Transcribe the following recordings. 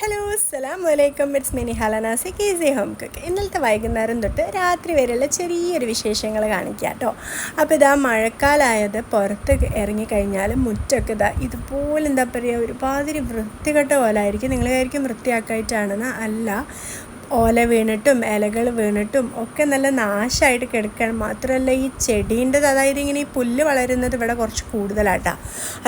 Hello അസ്സലാം വലൈക്കും it's Mini ഹലനാസി സി ഹോം കുക്ക് ഇന്നലത്തെ വൈകുന്നേരം തൊട്ട് രാത്രി വരെയുള്ള ചെറിയൊരു വിശേഷങ്ങൾ കാണിക്കുക കേട്ടോ. അപ്പോൾ ഇതാ മഴക്കാലമായത് പുറത്ത് ഇറങ്ങിക്കഴിഞ്ഞാൽ മുറ്റൊക്കെ ഇതാ ഇതുപോലെ എന്താ പറയുക ഒരുപാതിരി വൃത്തികെട്ട പോലെ ആയിരിക്കും നിങ്ങൾ വിചാരിക്കും വൃത്തിയാക്കായിട്ടാണെന്ന് അല്ല. ഓല വീണിട്ടും ഇലകൾ വീണിട്ടും ഒക്കെ നല്ല നാശമായിട്ട് കിടക്കുകയാണ്. മാത്രമല്ല ഈ ചെടീന്റെത് അതായത് ഇങ്ങനെ ഈ പുല്ല് വളരുന്നത് ഇവിടെ കുറച്ച് കൂടുതലാട്ടാ.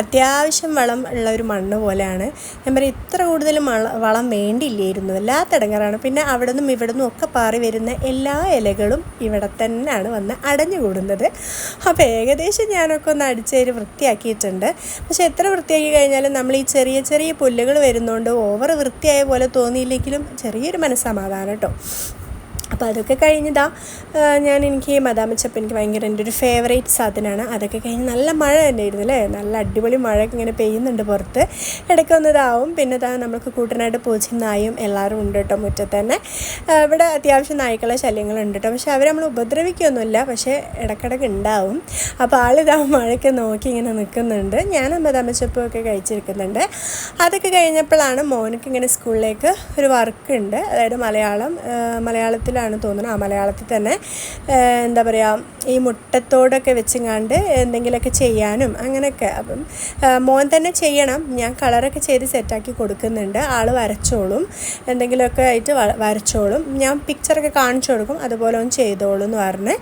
അത്യാവശ്യം വളം ഉള്ള ഒരു മണ്ണ് പോലെയാണ്. ഞാൻ പറയും ഇത്ര കൂടുതൽ വളം വേണ്ടിയില്ലായിരുന്നു. വല്ലാത്തിടങ്ങറാണ് പിന്നെ അവിടെ നിന്നും ഇവിടെ നിന്നും ഒക്കെ പാറി വരുന്ന എല്ലാ ഇലകളും ഇവിടെ തന്നെയാണ് വന്ന് അടഞ്ഞു കൂടുന്നത് അപ്പോൾ ഏകദേശം ഞാനൊക്കെ ഒന്ന് അടിച്ചേര് വൃത്തിയാക്കിയിട്ടുണ്ട്. പക്ഷേ എത്ര വൃത്തിയാക്കി കഴിഞ്ഞാലും നമ്മൾ ഈ ചെറിയ ചെറിയ പുല്ലുകൾ വരുന്നതുകൊണ്ട് ഓവർ വൃത്തിയായ പോലെ തോന്നിയില്ലെങ്കിലും ചെറിയൊരു മനസ്സമാധാനം കേട്ടോ. അപ്പോൾ അതൊക്കെ കഴിഞ്ഞതാ. ഞാൻ എനിക്ക് മദാമച്ചപ്പ് എനിക്ക് ഭയങ്കര എന്റെ ഒരു ഫേവറേറ്റ് സാധനമാണ്. അതൊക്കെ കഴിഞ്ഞ് നല്ല മഴ തന്നെയായിരുന്നു അല്ലേ? നല്ല അടിപൊളി മഴ ഇങ്ങനെ പെയ്യുന്നുണ്ട് പുറത്ത്. ഇടയ്ക്ക് ഒന്നതാവും പിന്നെ താ നമുക്ക് കൂട്ടനായിട്ട് പൂച്ചയും നായും എല്ലാവരും ഉണ്ട് കേട്ടോ മുറ്റത്ത് തന്നെ. ഇവിടെ അത്യാവശ്യം നായ്ക്കളെ ശല്യങ്ങളുണ്ട് കേട്ടോ. പക്ഷേ അവർ നമ്മൾ ഉപദ്രവിക്കുകയൊന്നുമില്ല. പക്ഷേ ഇടയ്ക്കിടയ്ക്ക് ഉണ്ടാവും. അപ്പോൾ ആളിതാ മഴയ്ക്ക് നോക്കി ഇങ്ങനെ നിൽക്കുന്നുണ്ട്. ഞാൻ മദാമച്ചപ്പൊക്കെ കഴിച്ചിരിക്കുന്നുണ്ട്. അതൊക്കെ കഴിഞ്ഞപ്പോഴാണ് മോനക്ക് ഇങ്ങനെ സ്കൂളിലേക്ക് ഒരു വർക്ക് ഉണ്ട്. അതായത് മലയാളം മലയാളത്തിൽ മലയാളത്തിലാണ് തോന്നുന്നത് ആ മലയാളത്തിൽ തന്നെ എന്താ പറയുക ഈ മുട്ടത്തോടൊക്കെ വെച്ചുങ്ങാണ്ട് എന്തെങ്കിലുമൊക്കെ ചെയ്യാനും അങ്ങനെയൊക്കെ. അപ്പം മോൻ തന്നെ ചെയ്യണം. ഞാൻ കളറൊക്കെ ചെയ്ത് സെറ്റാക്കി കൊടുക്കുന്നുണ്ട്. ആൾ വരച്ചോളും. എന്തെങ്കിലുമൊക്കെ ആയിട്ട് വരച്ചോളും. ഞാൻ പിക്ചറൊക്കെ കാണിച്ചു കൊടുക്കും. അതുപോലെ ഒന്ന് ചെയ്തോളും എന്ന് പറഞ്ഞ്.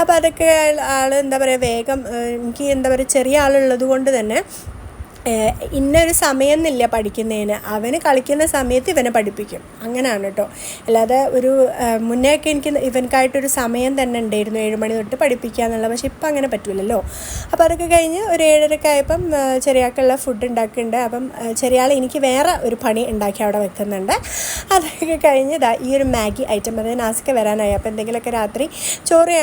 അപ്പോൾ അതൊക്കെ ആൾ എന്താ പറയുക വേഗം എനിക്ക് എന്താ പറയുക ചെറിയ ആളുള്ളത് കൊണ്ട് തന്നെ ഇന്നൊരു സമയം എന്നില്ല പഠിക്കുന്നതിന്. അവന് കളിക്കുന്ന സമയത്ത് ഇവനെ പഠിപ്പിക്കും. അങ്ങനെയാണ് കേട്ടോ അല്ലാതെ ഒരു മുന്നേയൊക്കെ എനിക്ക് ഇവനക്കായിട്ടൊരു സമയം തന്നെ ഉണ്ടായിരുന്നു. ഏഴ് മണി തൊട്ട് പഠിപ്പിക്കുക എന്നുള്ളത് പക്ഷേ ഇപ്പം അങ്ങനെ പറ്റില്ലല്ലോ അപ്പോൾ അതൊക്കെ കഴിഞ്ഞ് ഒരു ഏഴരക്കെ ആയപ്പം ചെറിയാൾക്കുള്ള ഫുഡ് ഉണ്ടാക്കുന്നുണ്ട്. അപ്പം ചെറിയാൾ എനിക്ക് വേറെ ഒരു പണി ഉണ്ടാക്കി അവിടെ വെക്കുന്നുണ്ട്. അതൊക്കെ കഴിഞ്ഞ് ഇതാ ഈ ഒരു മാഗി ഐറ്റം. അതായത് നാസിക്ക വരാനായി. അപ്പോൾ എന്തെങ്കിലുമൊക്കെ രാത്രി ചോറ്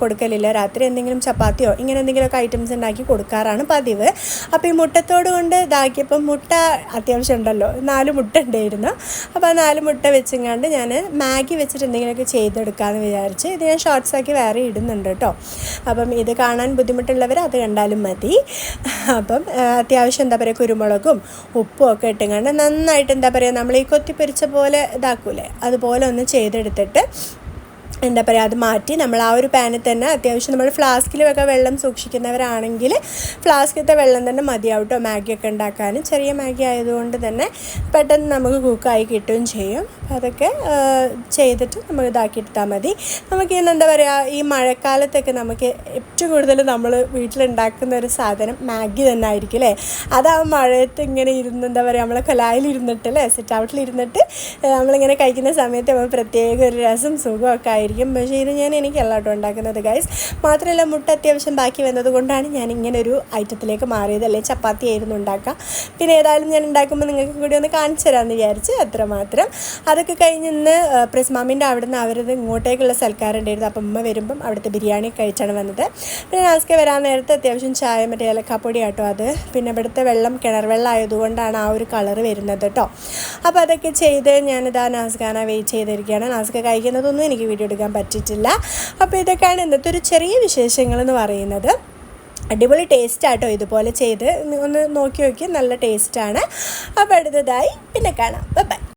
കൊടുക്കലില്ല. രാത്രി എന്തെങ്കിലും ചപ്പാത്തിയോ ഇങ്ങനെ എന്തെങ്കിലുമൊക്കെ ഐറ്റംസ് ഉണ്ടാക്കി കൊടുക്കാറാണ് പതിവ്. അപ്പോൾ ഈ മുട്ടത്തോ മുട്ടത്തോട് കൊണ്ട് ഇതാക്കിയപ്പം മുട്ട അത്യാവശ്യം ഉണ്ടല്ലോ നാല് മുട്ട ഉണ്ടായിരുന്നു അപ്പോൾ ആ നാല് മുട്ട വെച്ചെങ്ങാണ്ട് ഞാൻ മാഗി വെച്ചിട്ട് എന്തെങ്കിലുമൊക്കെ ചെയ്തെടുക്കാമെന്ന് വിചാരിച്ച് ഇത് ഞാൻ ഷോർട്സ് ആക്കി വേറെ ഇടുന്നുണ്ട് കേട്ടോ. അപ്പം ഇത് കാണാൻ ബുദ്ധിമുട്ടുള്ളവർ അത് കണ്ടാലും മതി. അപ്പം അത്യാവശ്യം എന്താ പറയുക കുരുമുളകും ഉപ്പും ഒക്കെ ഇട്ടുകൊണ്ട് നന്നായിട്ട് എന്താ പറയുക നമ്മൾ ഈ കൊത്തിപ്പൊരിച്ച പോലെ ഇതാക്കൂലേ അതുപോലെ ഒന്ന് ചെയ്തെടുത്തിട്ട് എന്താ പറയുക അത് മാറ്റി നമ്മൾ ആ ഒരു പാനിൽ തന്നെ അത്യാവശ്യം നമ്മൾ ഫ്ലാസ്കിലൊക്കെ വെള്ളം സൂക്ഷിക്കുന്നവരാണെങ്കിൽ ഫ്ലാസ്കിലത്തെ വെള്ളം തന്നെ മതിയാവും കേട്ടോ മാഗിയൊക്കെ ഉണ്ടാക്കാനും. ചെറിയ മാഗി ആയതുകൊണ്ട് തന്നെ പെട്ടെന്ന് നമുക്ക് കുക്കായി കിട്ടുകയും ചെയ്യും. അപ്പോൾ അതൊക്കെ ചെയ്തിട്ട് നമുക്ക് ഇതാക്കി എടുത്താൽ മതി. നമുക്ക് ഇന്ന് എന്താ പറയുക ഈ മഴക്കാലത്തൊക്കെ നമുക്ക് ഏറ്റവും കൂടുതൽ നമ്മൾ വീട്ടിലുണ്ടാക്കുന്ന ഒരു സാധനം മാഗി തന്നെ ആയിരിക്കും അല്ലേ അത് ആ മഴയത്ത് ഇങ്ങനെ ഇരുന്ന് എന്താ പറയുക നമ്മളെ കൊലായിലിരുന്നിട്ട് അല്ലേ സിറ്റ് ഔട്ടിലിരുന്നിട്ട് നമ്മളിങ്ങനെ കഴിക്കുന്ന സമയത്ത് നമ്മൾ പ്രത്യേക ഒരു രസം സുഖമൊക്കെ ആയിരിക്കും. പക്ഷേ ഇത് ഞാൻ എനിക്കല്ല കേട്ടോ ഉണ്ടാക്കുന്നത് ഗൈസ് മാത്രമല്ല മുട്ട അത്യാവശ്യം ബാക്കി വന്നത് കൊണ്ടാണ് ഞാൻ ഇങ്ങനൊരു ഐറ്റത്തിലേക്ക് മാറിയത്. അല്ലെ ചപ്പാത്തി ആയിരുന്നു ഉണ്ടാക്കുക. പിന്നെ ഏതായാലും ഞാൻ ഉണ്ടാക്കുമ്പോൾ നിങ്ങൾക്ക് കൂടി ഒന്ന് കാണിച്ചു തരാമെന്ന് വിചാരിച്ച് അത്രമാത്രം. അതൊക്കെ കഴിഞ്ഞ് ഇന്ന് പ്രസ്മാമിന്റെ അവിടെ നിന്ന് അവരത് ഇങ്ങോട്ടേക്കുള്ള സൽക്കാരുണ്ടായിരുന്നു അപ്പം ഉമ്മ വരുമ്പം അവിടുത്തെ ബിരിയാണി കഴിച്ചാണ് വന്നത്. പിന്നെ നാസ്ക വരാൻ നേരത്തെ അത്യാവശ്യം ചായ മറ്റേ ഏലക്കാപ്പൊടി ആട്ടോ അത്. പിന്നെ ഇവിടുത്തെ വെള്ളം കിണർ വെള്ളം ആയതുകൊണ്ടാണ് ആ ഒരു കളർ വരുന്നത് കേട്ടോ അപ്പോൾ അതൊക്കെ ചെയ്ത് ഞാനിതാ നാസ്കാന വെയിറ്റ് ചെയ്തിരിക്കുകയാണ്. നാസ്ക കഴിക്കുന്നതൊന്നും എനിക്ക് വീഡിയോ എടുക്കാൻ പറ്റിയിട്ടില്ല. അപ്പോൾ ഇതൊക്കെയാണ് ഇന്നത്തെ ഒരു ചെറിയ വിശേഷങ്ങൾ എന്ന് പറയുന്നത്. അടിപൊളി ടേസ്റ്റ് ആട്ടോ ഇതുപോലെ ചെയ്ത്. ഒന്ന് നോക്കി നോക്കി നല്ല ടേസ്റ്റാണ് അപ്പോൾ അടുത്തതായി പിന്നെ കാണാം. ബൈ